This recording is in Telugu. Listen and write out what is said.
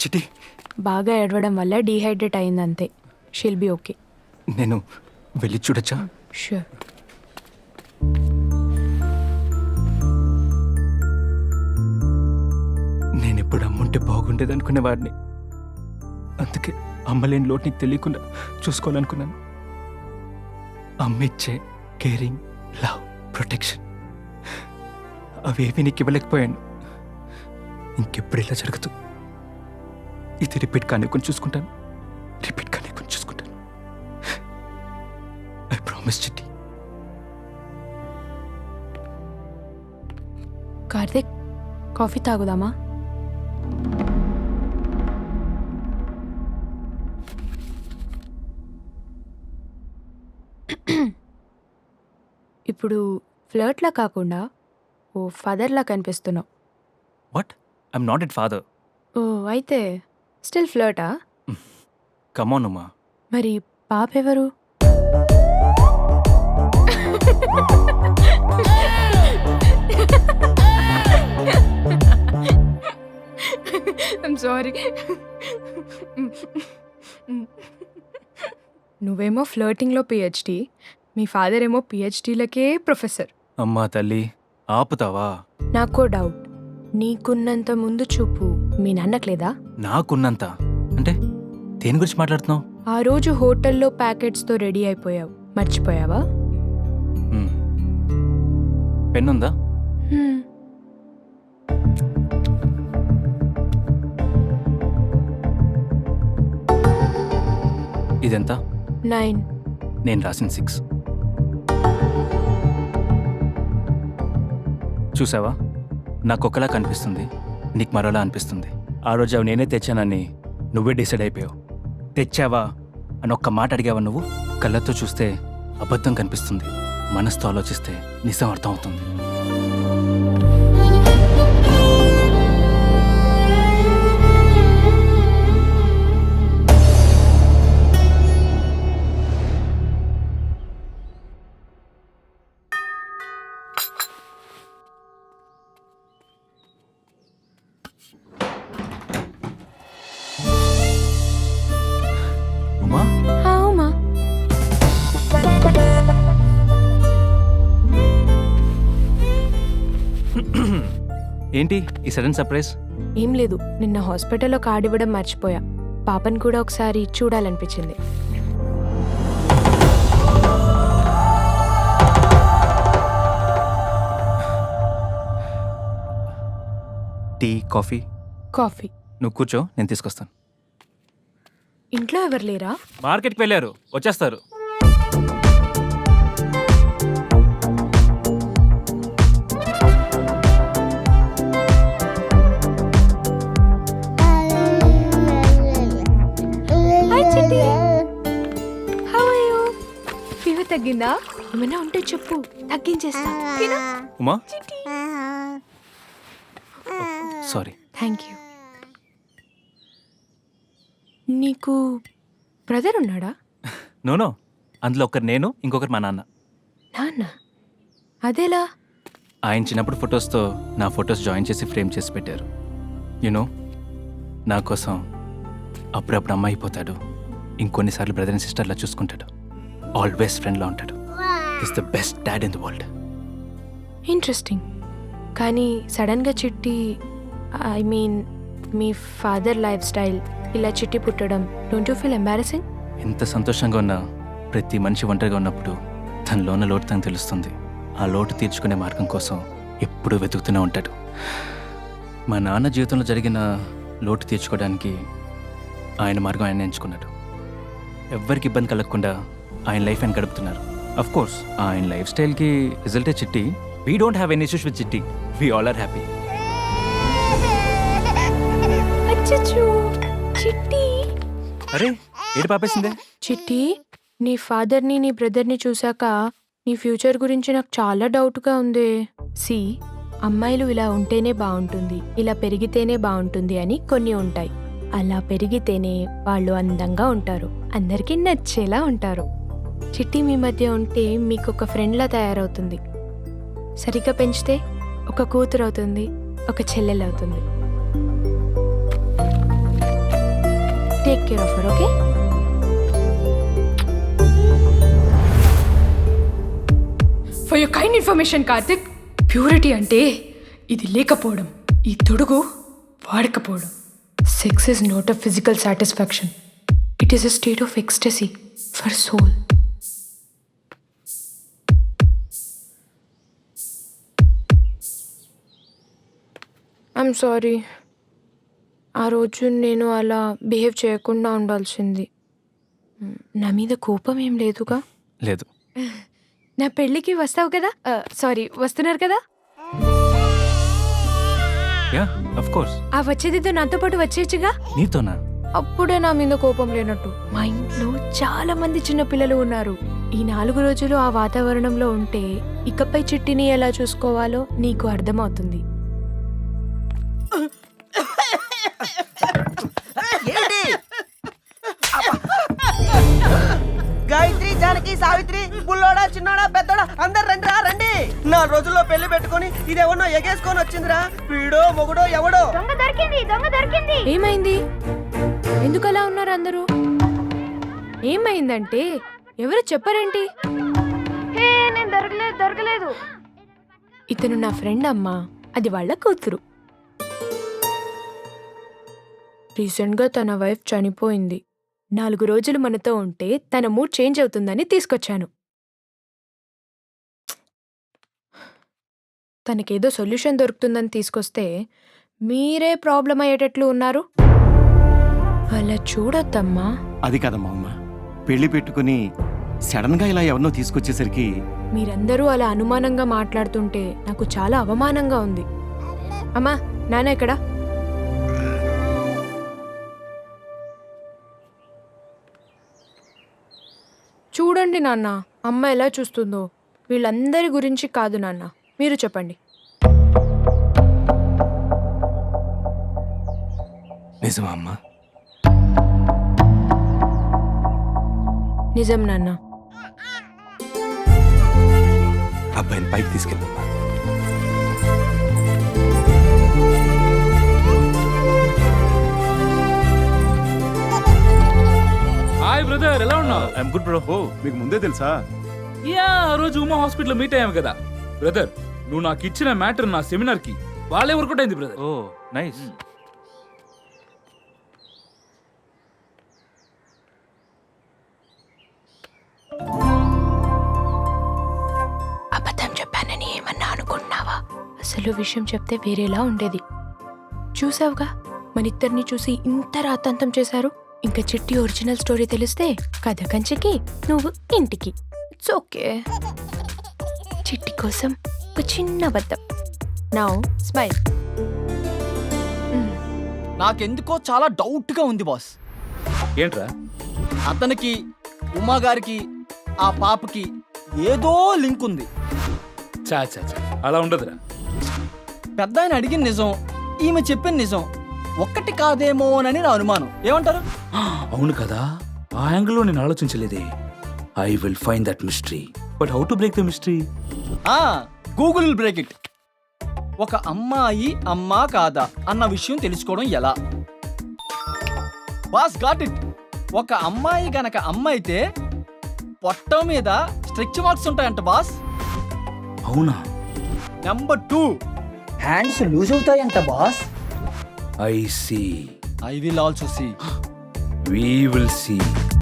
చిటి బాగా ఏడవడం వల్ల డీహైడ్రేట్ అయింది అంతే షిల్ బి ఓకే నేను వెళ్ళి చూడొచ్చా? షూర్ నేను ఎప్పుడు అమ్ముంటే బాగుండేది అనుకునేవాడిని అందుకే అమ్మలేని లోటు నీకు తెలియకుండా చూసుకోవాలనుకున్నాను. అమ్మ ఇచ్చే కేరింగ్ లవ్ ప్రొటెక్షన్ అవేవి నీకు ఇవ్వలేకపోయాను. ఇంకెప్పుడు ఇలా జరగదు ఇది రిపీట్ కానీ కొన్ని చూసుకుంటాను. రిపీట్ కానీ కొన్ని చూసుకుంటాను. I promise Chitti. Karthik coffee తాగుదామా? ఇప్పుడు ఫ్లర్ట్లా కాకుండా ఓ ఫాదర్లా కనిపిస్తున్నావు. What I'm not it father ఓ అయితే స్టిల్ ఫ్లర్టా కమోన్ ఉమా మరి పాప ఎవరు? సారీ నువ్వేమో ఫ్లర్టింగ్లో పిహెచ్డి మీ ఫాదర్ ఏమో పిహెచ్డీలకే ప్రొఫెసర్ అమ్మా తల్లి ఆపుతావా? నాకో డౌట్ నీకున్నంత ముందు చూపు మీ నాన్నకు లేదా? నాకున్నంత. అంటే దేని గురించి మాట్లాడుతున్నావు? ఆ రోజు హోటల్లో ప్యాకెట్స్తో రెడీ అయిపోయావు. మర్చిపోయావా. పెన్ ఉందా. ఇదెంత? నైన్. నేను రాసిన సిక్స్. చూసావా? నాకు ఒకలా కనిపిస్తుంది. నీకు మరోలా అనిపిస్తుంది. ఆ రోజు అవి నేనే తెచ్చానని నువ్వే డిసైడ్ అయిపోయావు. తెచ్చావా అని ఒక్క మాట అడిగావా నువ్వు? కళ్ళతో చూస్తే అబద్ధం కనిపిస్తుంది. మనసుతో ఆలోచిస్తే నిజం అర్థం ఏంటి ఈ సడన్ సర్ప్రైజ్? ఏం లేదు నిన్న హాస్పిటల్లో కార్డు ఇవ్వడం మర్చిపోయా. పాపని కూడా ఒకసారి చూడాలనిపించింది. Tea coffee? కాఫీ. నువ్వు కూర్చో నేను తీసుకొస్తాను. ఇంట్లో ఎవరు లేరా? మార్కెట్కి వెళ్ళారు వచ్చేస్తారు. ఫీవర్ తగ్గిందా? ఏమైనా ఉంటే చెప్పు. తగ్గించేస్తా. ఓకేనా Uma? Chitti sorry. Thank you. నీకు బ్రదర్ ఉన్నాడా? నోనో అందులో ఒకరు నేను ఇంకొకరు మా నాన్న. నాన్న? అదేలా? ఆయన చిన్నప్పుడు ఫొటోస్తో నా ఫొటోస్ జాయిన్ చేసి ఫ్రేమ్ చేసి పెట్టారు. యునో నా కోసం అప్పుడప్పుడు అమ్మ అయిపోతాడు ఇంకొన్నిసార్లు బ్రదర్ అండ్ సిస్టర్లా చూసుకుంటాడు. ఆల్వేస్ ఫ్రెండ్లా ఉంటాడు. Is the best dad in the world interesting కానీ సడన్గా చిట్టి ఐ మీన్ మీ ఫాదర్ లైఫ్ స్టైల్ ఇలా చిట్టి పుట్టడం డోంట్ యూ ఫీల్ ఎంబారసింగ్ ఎంత సంతోషంగా ఉన్నా ప్రతి మనిషి ఒంటరిగా ఉన్నప్పుడు తనలో ఉన్న లోటు తనకు తెలుస్తుంది. ఆ లోటు తీర్చుకునే మార్గం కోసం ఎప్పుడూ వెతుకుతూనే ఉంటాడు. మా నాన్న జీవితంలో జరిగిన లోటు తీర్చుకోవడానికి ఆయన మార్గం ఆయన ఎంచుకున్నాడు. ఎవ్వరికి ఇబ్బంది కలగకుండా ఆయన లైఫ్ ఆయన గడుపుతున్నారు. అఫ్ కోర్స్ ఆయన లైఫ్ స్టైల్కి రిజల్టే Chitti. We don't have any issues with Chitti. We all are happy Chitti. అరే ఏడు పాపేసిందే? చిట్టి నీ ఫాదర్ని నీ బ్రదర్ని చూశాక నీ ఫ్యూచర్ గురించి నాకు చాలా డౌట్గా ఉంది. సి అమ్మాయిలు ఇలా ఉంటేనే బాగుంటుంది ఇలా పెరిగితేనే బాగుంటుంది అని కొన్ని ఉంటాయి. అలా పెరిగితేనే వాళ్ళు అందంగా ఉంటారు. అందరికీ నచ్చేలా ఉంటారు. చిట్టి మీ మధ్య ఉంటే మీకు ఒక ఫ్రెండ్లా తయారవుతుంది. సరిగ్గా పెంచితే ఒక కూతురు అవుతుంది ఒక చెల్లెలు అవుతుంది take care of her okay for your kind information Karthik purity అంటే ఇది లేకపోవడం ఈ తొడుగు వాడకపోవడం. Sex is not a physical satisfaction it is a state of ecstasy for soul I'm sorry ఆ రోజు నేను అలా బిహేవ్ చేయకుండా ఉండాల్సింది. నా మీద కోపం ఏం లేదుగా? లేదు. నా పెళ్ళికి వస్తావు కదా? సారీ వస్తున్నారు కదా? యా అఫ్ కోర్స్ ఆ వచ్చేదితో నాతో పాటు వచ్చేయచ్చుగా? నీతోనా? అప్పుడే నా మీద కోపం లేనట్టు. మా ఇంట్లో చాలా మంది చిన్న పిల్లలు ఉన్నారు. ఈ నాలుగు రోజులు ఆ వాతావరణంలో ఉంటే ఇకపై చిట్టిని ఎలా చూసుకోవాలో నీకు అర్థమవుతుంది. చిన్నోడా పెద్దోడా? అందరు రండి రా రండి. నా రోజుల్లో పెళ్ళి పెట్టుకొని ఇదేమన్నా ఎగేసుకొని వచ్చిందిరా. వీడో మొగుడో ఎవడో? ఏమైంది? ఎందుకు అలా ఉన్నారు అందరూ? ఏమైందంటే ఎవరు చెప్పరేంటి? దొరకలేదు దొరకలేదు. ఇతను నా ఫ్రెండ్ అమ్మా అది వాళ్ళ కూతురు. రీసెంట్గా తన వైఫ్ చనిపోయింది. నాలుగు రోజులు మనతో ఉంటే తన మూడ్ చేంజ్ అవుతుందని తీసుకొచ్చాను. తనకేదో సొల్యూషన్ దొరుకుతుందని తీసుకొస్తే మీరే ప్రాబ్లం అయ్యేటట్లు ఉన్నారు. అలా చూడొద్దమ్మా. అది కదమ్మా అమ్మ. పెళ్ళి పెట్టుకుని సడన్గా ఇలా ఎవరినో తీసుకొచ్చేసరికి మీరందరూ అలా అనుమానంగా మాట్లాడుతుంటే నాకు చాలా అవమానంగా ఉంది. అమ్మా నాన్న ఎక్కడ? చూడండి నాన్న అమ్మ ఎలా చూస్తుందో. వీళ్ళందరి గురించి కాదు నాన్న. మీరు చెప్పండి. నిజమా అమ్మా? నిజం నాన్న. అబ్బాయిని పైకి తీసుకెళ్ళమ్మా. హాయ్ బ్రదర్ ఎలా ఉన్నావు? ఐఎమ్ గుడ్ బ్రో ఓ మీకు ముందే తెలుసా? యా ఆ రోజు ఉమా హాస్పిటల్ మీట్ అయ్యాము కదా. బ్రదర్ నువ్వు నాకు ఇచ్చిన మ్యాటర్ నా సెమినార్కి వాళ్ళే వర్కౌట్ అయింది బ్రదర్. ఓ నైస్. అబద్ధం చెప్పానని ఏమన్నా అనుకుంటున్నావా అసలు విషయం చెప్తే వేరేలా ఉండేది. చూసావుగా? మనిద్దరిని చూసి ఇంత రాతంతం చేశారు. ఇంకా చిట్టి ఒరిజినల్ స్టోరీ తెలిస్తే కథ కంచెకి నువ్వు ఇంటికి. It's okay. చిట్టి కోసం ఒక చిన్న అబద్ధం. నౌ స్మైల్ నాకెందుకో చాలా డౌట్గా ఉంది బాస్. ఏంట్రా? అతనికి ఉమా గారికి ఆ పాపకి ఏదో లింక్ ఉంది. చా చా చా అలా ఉండదురా. పెద్ద ఆయన అడిగిన నిజం ఈమె చెప్పిన నిజం ఒక్కటి కాదేమోనని నా అనుమానం. ఏమంటారు? అవును కదా ఆ యాంగిల్లో నేను ఆలోచించలేదే. I will find that mystery but how to break the mystery Google break it ఒక అమ్మాయి అమ్మా కాదా అన్న విషయం తెలుసుకోవడం ఎలా? బాస్ గాట్ ఇట్ ఒక అమ్మాయి గనక అమ్మ అయితే పొట్ట మీద స్ట్రెచ్ మార్క్స్ ఉంటాయంట బాస్ అవునా? Number two hands loose అవుతాయంట boss I see I will also see we will see